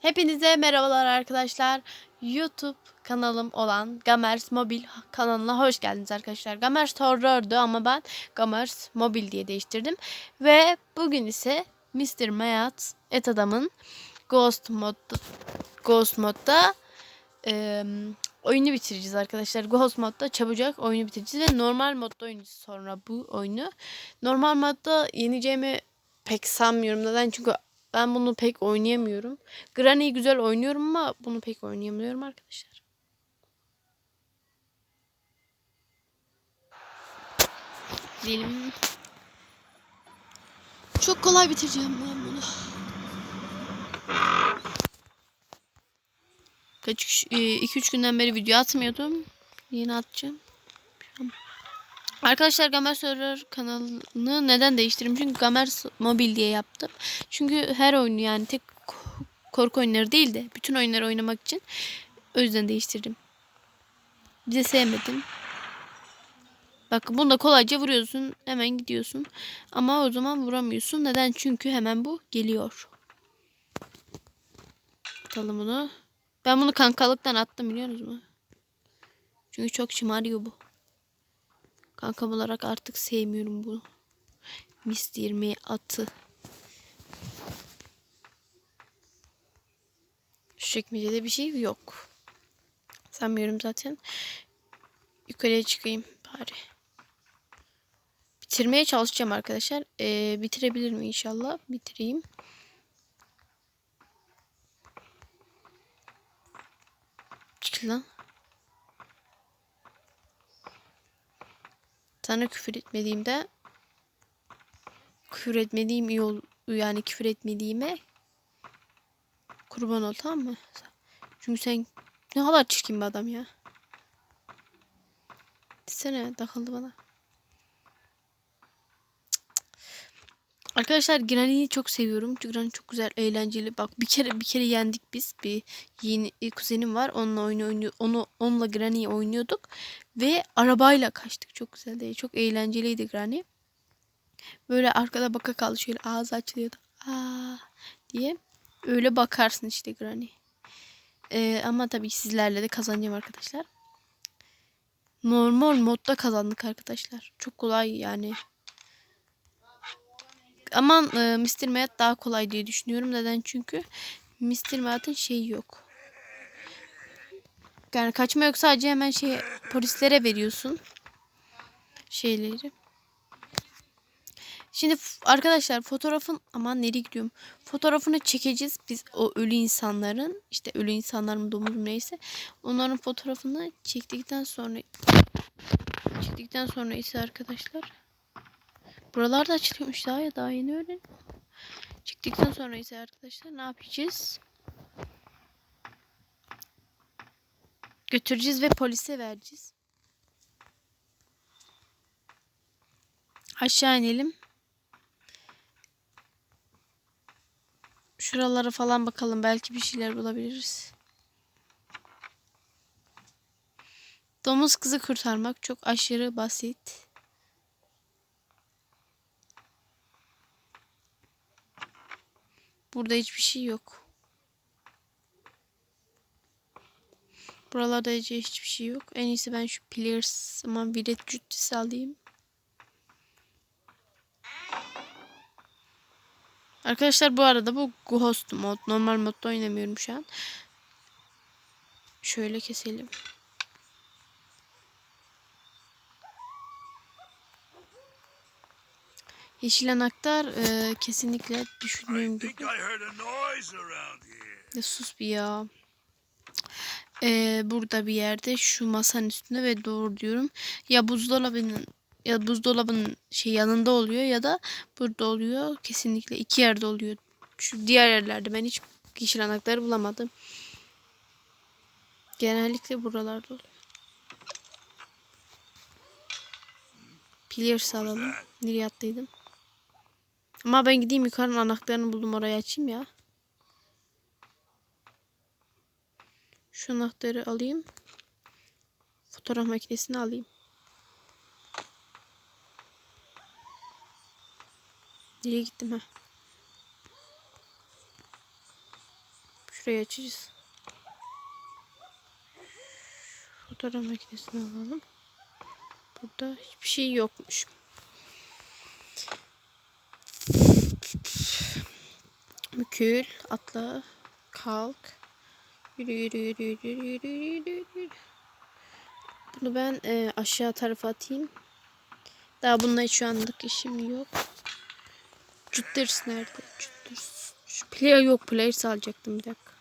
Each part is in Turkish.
Hepinize merhabalar arkadaşlar. YouTube kanalım olan Gamers Mobil kanalına hoş geldiniz arkadaşlar. Gamers Horror'du ama ben Gamers Mobil diye değiştirdim. Ve bugün ise Mr. Mayat Et Adam'ın Ghost mod Ghost modda e, oyunu bitireceğiz arkadaşlar. Ghost modda çabucak oyunu bitireceğiz ve normal modda oynayacağız sonra bu oyunu. Normal modda yeneceğimi pek sanmıyorum. Neden? Çünkü ben bunu pek oynayamıyorum. Granny'yi güzel oynuyorum ama bunu pek oynayamıyorum arkadaşlar. Diyelim. Çok kolay bitireceğim ben bunu. Kaç 2-3 günden beri video atmıyordum. Yeni atacağım. Arkadaşlar Gamer Server kanalını neden değiştirdim? Çünkü Gamer Mobil diye yaptım. Çünkü her oyunu yani tek korku oyunları değil de bütün oyunları oynamak için o yüzden değiştirdim. Bir de sevmedim. Bak bunda kolayca vuruyorsun. Hemen gidiyorsun. Ama o zaman vuramıyorsun. Neden? Çünkü hemen bu geliyor. Atalım bunu. Ben bunu kankalıktan attım biliyor musunuz? Çünkü çok şımarıyor bu. Kankam olarak artık sevmiyorum bunu. Mis 20 atı. Şu çekmecede bir şey yok. Sanmıyorum zaten. Yukarıya çıkayım bari. Bitirmeye çalışacağım arkadaşlar. Ee, bitirebilir mi inşallah? Bitireyim. Çık lan. Sana küfür etmediğimde küfür etmediğim iyi ol yani küfür etmediğime kurban ol tamam mı? Çünkü sen ne kadar çirkin bir adam ya. Desene takıldı bana. Arkadaşlar Granny'yi çok seviyorum. Çünkü Granny çok güzel, eğlenceli. Bak bir kere bir kere yendik biz. Bir yeni kuzenim var. Onunla oyunu oynuyor. Onu onunla Granny'yi oynuyorduk ve arabayla kaçtık. Çok güzeldi. Çok eğlenceliydi Granny. Böyle arkada baka kaldı şöyle ağzı açılıyordu. Aa diye. Öyle bakarsın işte Granny. Ee, ama tabii sizlerle de kazanacağım arkadaşlar. Normal modda kazandık arkadaşlar. Çok kolay yani. Aman e, Mr. Mayat daha kolay diye düşünüyorum. Neden? Çünkü Mr. Mayat'ın şeyi yok. Yani kaçma yok sadece hemen şey polislere veriyorsun. Şeyleri. Şimdi arkadaşlar fotoğrafın aman nereye gidiyorum? Fotoğrafını çekeceğiz biz o ölü insanların işte ölü insanların domuz neyse onların fotoğrafını çektikten sonra çektikten sonra ise arkadaşlar Buralar da açılıyormuş daha ya daha yeni öğren. Çıktıktan sonra ise arkadaşlar ne yapacağız? Götüreceğiz ve polise vereceğiz. Aşağı inelim. Şuralara falan bakalım. Belki bir şeyler bulabiliriz. Domuz kızı kurtarmak çok aşırı basit. Burada hiçbir şey yok. Buralarda hiçbir şey yok. En iyisi ben şu Pillars ama bilet cüttesi alayım. Arkadaşlar bu arada bu Ghost mod. Normal modda oynamıyorum şu an. Şöyle keselim. Yeşil anahtar e, kesinlikle düşündüğüm gibi. Ya sus bir ya. E, burada bir yerde şu masanın üstünde ve doğru diyorum. Ya buzdolabının ya buzdolabının şey yanında oluyor ya da burada oluyor. Kesinlikle iki yerde oluyor. Şu diğer yerlerde ben hiç yeşil anahtarı bulamadım. Genellikle buralarda oluyor. Pillars alalım. Nereye attıydım? Ama ben gideyim yukarının anahtarını buldum oraya açayım ya. Şu anahtarı alayım. Fotoğraf makinesini alayım. Nereye gittim ha? Şurayı açacağız. Fotoğraf makinesini alalım. Burada hiçbir şey yokmuş. Mükül, atla, kalk. Yürü yürü yürü yürü yürü yürü yürü. Bunu ben e, aşağı tarafa atayım. Daha bununla şu anlık işim yok. Cütters nerede? Cütters. Şu player yok. Player alacaktım bir dakika.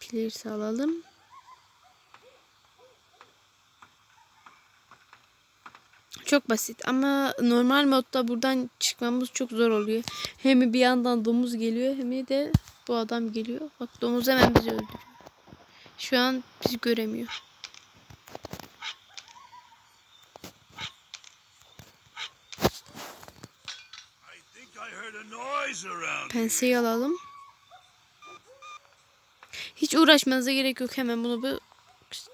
Player alalım. Çok basit ama normal modda buradan çıkmamız çok zor oluyor. Hem bir yandan domuz geliyor hem de bu adam geliyor. Bak domuz hemen bizi öldürüyor. Şu an bizi göremiyor. Penseyi alalım. Hiç uğraşmanıza gerek yok. Hemen bunu bir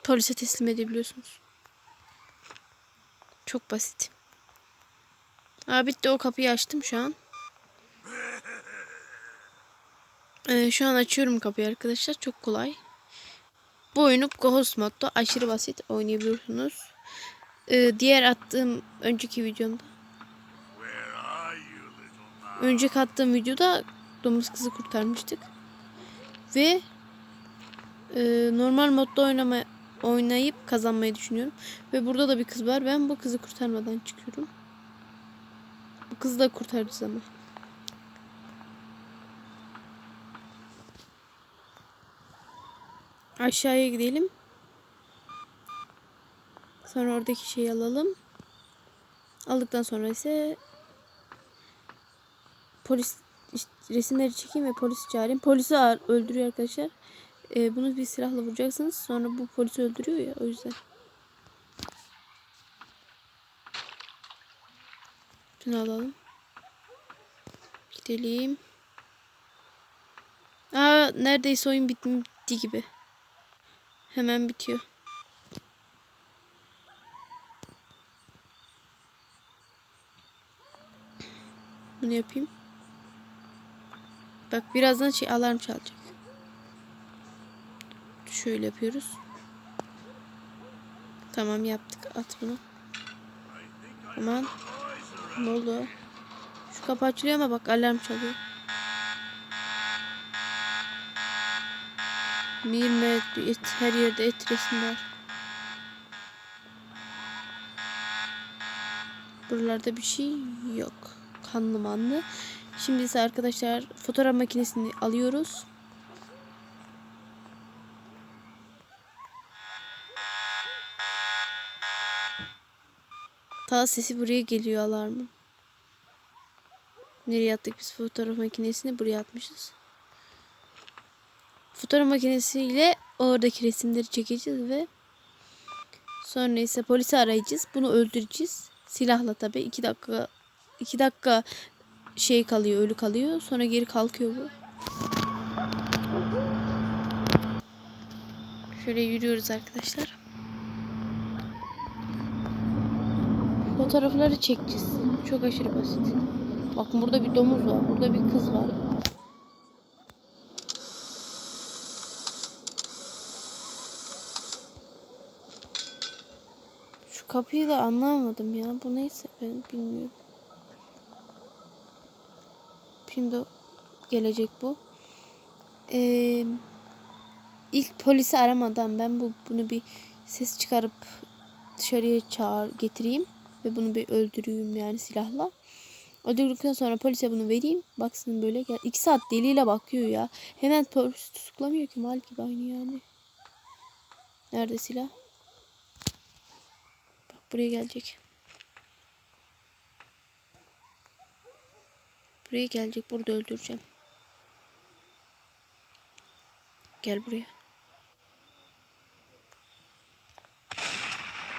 polise teslim edebiliyorsunuz. Çok basit. Aa bitti o kapıyı açtım şu an. Ee, şu an açıyorum kapıyı arkadaşlar. Çok kolay. Bu oyunu Ghost modda aşırı basit oynayabiliyorsunuz. Ee, diğer attığım önceki videomda? Önceki attığım videoda domuz kızı kurtarmıştık. Ve e, normal modda oynama oynayıp kazanmayı düşünüyorum. Ve burada da bir kız var. Ben bu kızı kurtarmadan çıkıyorum. Bu kızı da kurtaracağız ama. Aşağıya gidelim. Sonra oradaki şeyi alalım. Aldıktan sonra ise polis resimleri çekeyim ve polisi çağırayım. Polisi öldürüyor arkadaşlar. Ee, bunu bir silahla vuracaksınız. Sonra bu polisi öldürüyor ya o yüzden. Şunu alalım. Gidelim. Aa neredeyse oyun bitti gibi. Hemen bitiyor. Bunu yapayım. Bak birazdan şey alarm çalacak. Şöyle yapıyoruz. Tamam yaptık. At bunu. Aman. Ne oldu? Şu kapı açılıyor ama bak alarm çalıyor. Mir et, her yerde et resim var. Buralarda bir şey yok. Kanlı manlı. Şimdi ise arkadaşlar fotoğraf makinesini alıyoruz. Ta sesi buraya geliyor alarmın. Nereye attık biz fotoğraf makinesini? Buraya atmışız. Fotoğraf makinesiyle oradaki resimleri çekeceğiz ve sonra ise polisi arayacağız. Bunu öldüreceğiz. Silahla tabi. 2 dakika 2 dakika şey kalıyor, ölü kalıyor. Sonra geri kalkıyor bu. Şöyle yürüyoruz arkadaşlar. Fotoğrafları çekeceğiz. Çok aşırı basit. Bakın burada bir domuz var. Burada bir kız var. Şu kapıyı da anlamadım ya. Bu neyse ben bilmiyorum. Şimdi gelecek bu. Ee, ilk polisi aramadan ben bu bunu bir ses çıkarıp dışarıya çağır getireyim ve bunu bir öldüreyim yani silahla. Öldürdükten sonra polise bunu vereyim. Baksın böyle gel. İki saat deliyle bakıyor ya. Hemen polis tutuklamıyor ki mal gibi aynı yani. Nerede silah? Bak buraya gelecek. Buraya gelecek. Burada öldüreceğim. Gel buraya.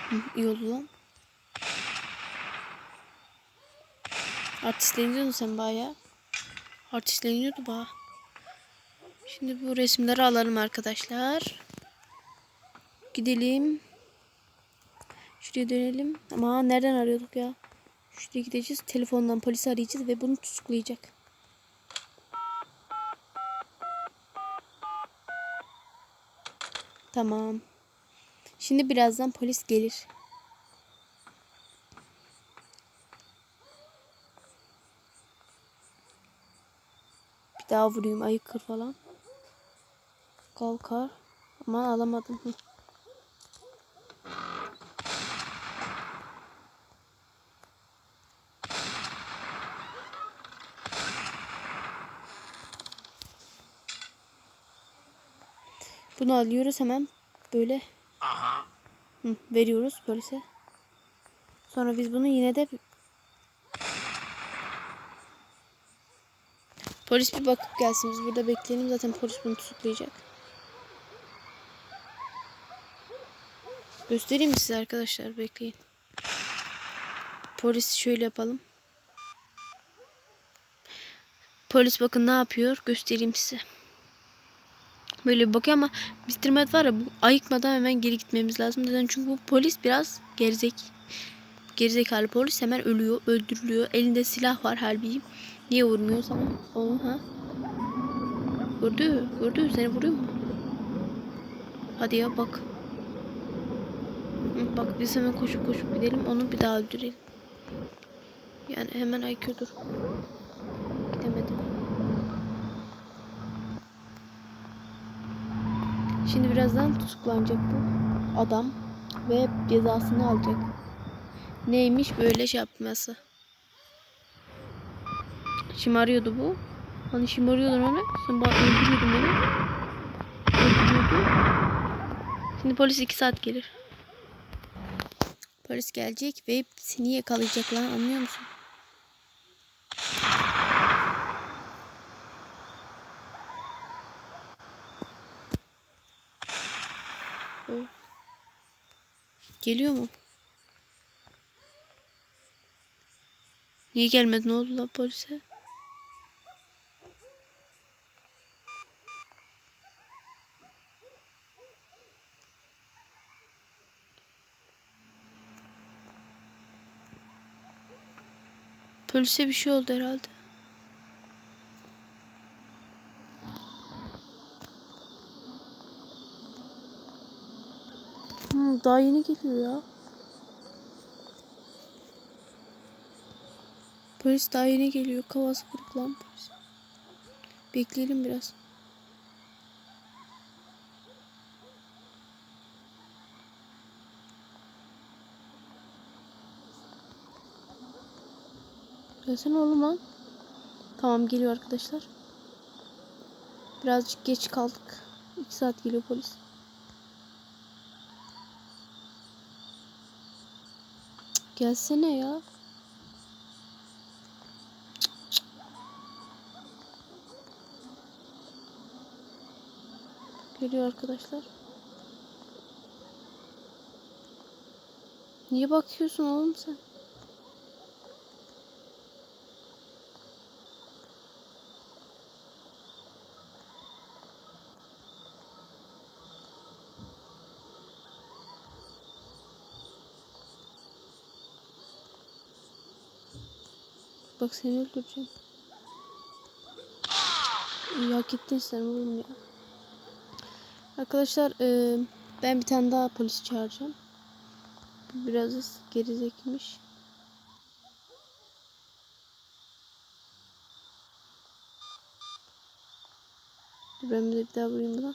Hı, lan. Artistleniyordun sen baya. Artistleniyordu baya. Şimdi bu resimleri alalım arkadaşlar. Gidelim. Şuraya dönelim. Ama nereden arıyorduk ya? Şuraya gideceğiz. Telefondan polisi arayacağız ve bunu tutuklayacak. Tamam. Şimdi birazdan polis gelir. Daha vurayım ayıkır falan. Kalkar. Aman alamadım. Bunu alıyoruz hemen böyle Hı, veriyoruz polise. Sonra biz bunu yine de Polis bir bakıp gelsin. Biz burada bekleyelim. Zaten polis bunu tutuklayacak. Göstereyim size arkadaşlar? Bekleyin. Polis şöyle yapalım. Polis bakın ne yapıyor? Göstereyim size. Böyle bir bakıyor ama. Matt var ya bu ayıkmadan hemen geri gitmemiz lazım. Neden? Çünkü bu polis biraz gerizek. Gerizekalı polis hemen ölüyor, öldürülüyor. Elinde silah var halbuki. Niye vurmuyor sana? Onu ha? Gördü, gördü. Seni vuruyor mu? Hadi ya bak. Bak biz hemen koşup koşup gidelim. Onu bir daha öldürelim. Yani hemen IQ dur. Gidemedim. Şimdi birazdan tutuklanacak bu adam ve cezasını alacak. Neymiş böyle şey yapması? Şımarıyordu bu. Hani şımarıyordun onu. Sen bana öldürüyordun beni. Öldürüyordun. Şimdi polis iki saat gelir. Polis gelecek ve seni yakalayacaklar anlıyor musun? Geliyor mu? Niye gelmedi? Ne oldu lan polise? Polise bir şey oldu herhalde. Hmm, daha yeni geliyor ya. Polis daha yeni geliyor. Kafası kırık lan polis. Bekleyelim biraz. Gelsene oğlum lan. Tamam geliyor arkadaşlar. Birazcık geç kaldık. 2 saat geliyor polis. Gelsene ya. Geliyor arkadaşlar. Niye bakıyorsun oğlum sen? Bak seni öldüreceğim. İyi hak ettin sen oğlum ya. Arkadaşlar e, ben bir tane daha polis çağıracağım. Biraz gerizekmiş. Ben bir daha vurayım buna.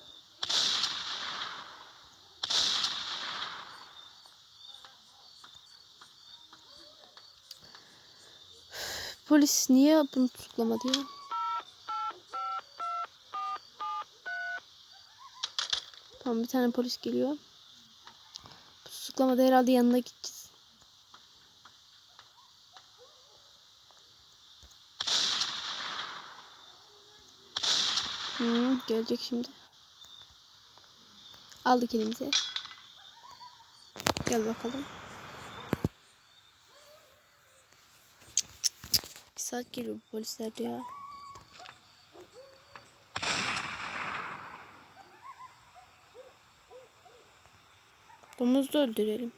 Polis niye bunu tutuklamadı ya? Tamam bir tane polis geliyor. Tutuklamada herhalde yanına gideceğiz. Hmm, gelecek şimdi. Aldık elimize. Gel bakalım. Bir saat geliyor polisler ya. Domuzu da öldürelim.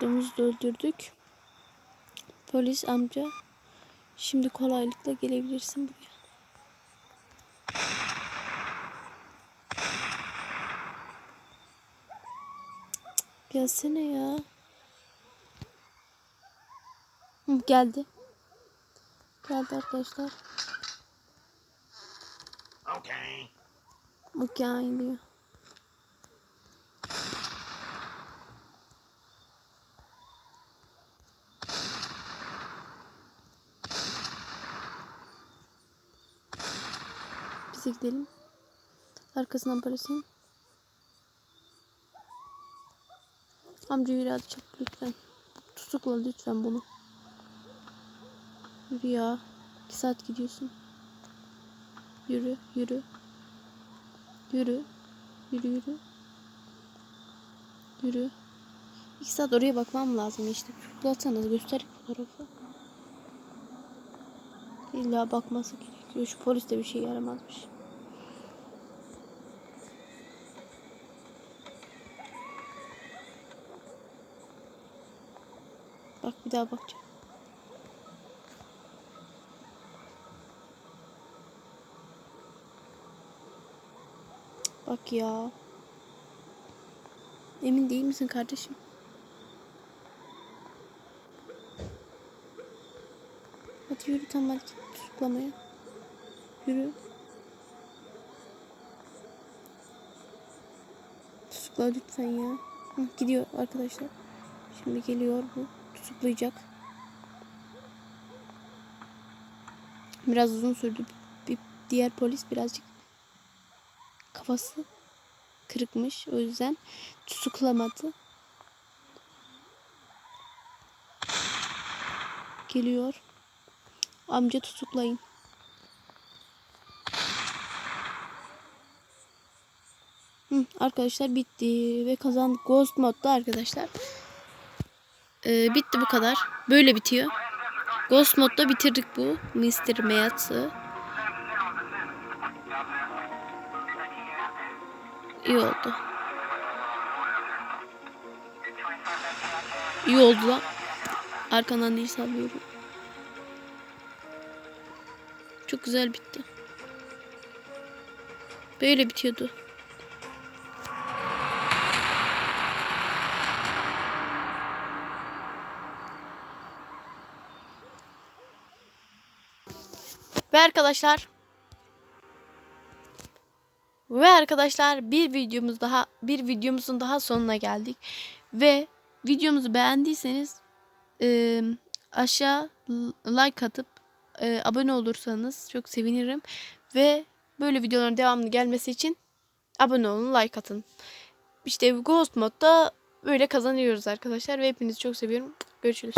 Domuzu öldürdük. Polis amca. Şimdi kolaylıkla gelebilirsin buraya. Gelsene ya. Hı, geldi. Geldi arkadaşlar. Okay. Okey diyor. Bize gidelim. Arkasından polisin. Amca yürü hadi çabuk lütfen. Tutukla lütfen bunu. Yürü ya. İki saat gidiyorsun. Yürü yürü. Yürü. Yürü yürü. Yürü. İki saat oraya bakmam lazım işte. Tutuklatsanız göster fotoğrafı. İlla bakması gerekiyor. Şu polis de bir şey yaramazmış. Bak bir daha bakacağım. Bak ya. Emin değil misin kardeşim? Hadi yürü tamam hadi git tutuklamaya. Yürü. Tutukla lütfen ya. Gidiyor arkadaşlar. Şimdi geliyor bu. Tutuklayacak. Biraz uzun sürdü. Bir diğer polis birazcık kafası kırıkmış. O yüzden tutuklamadı. Geliyor. Amca tutuklayın. Hı, arkadaşlar bitti ve kazandık. Ghost modda arkadaşlar. Ee, bitti bu kadar. Böyle bitiyor. Ghost modda bitirdik bu. Mr. Meyat'ı. İyi oldu. İyi oldu lan. Arkandan değil sallıyorum. Çok güzel bitti. Böyle bitiyordu. Ve arkadaşlar ve arkadaşlar bir videomuz daha bir videomuzun daha sonuna geldik. Ve videomuzu beğendiyseniz e, aşağı like atıp e, abone olursanız çok sevinirim. Ve böyle videoların devamlı gelmesi için abone olun, like atın. İşte Ghost Mod'da böyle kazanıyoruz arkadaşlar ve hepinizi çok seviyorum. Görüşürüz.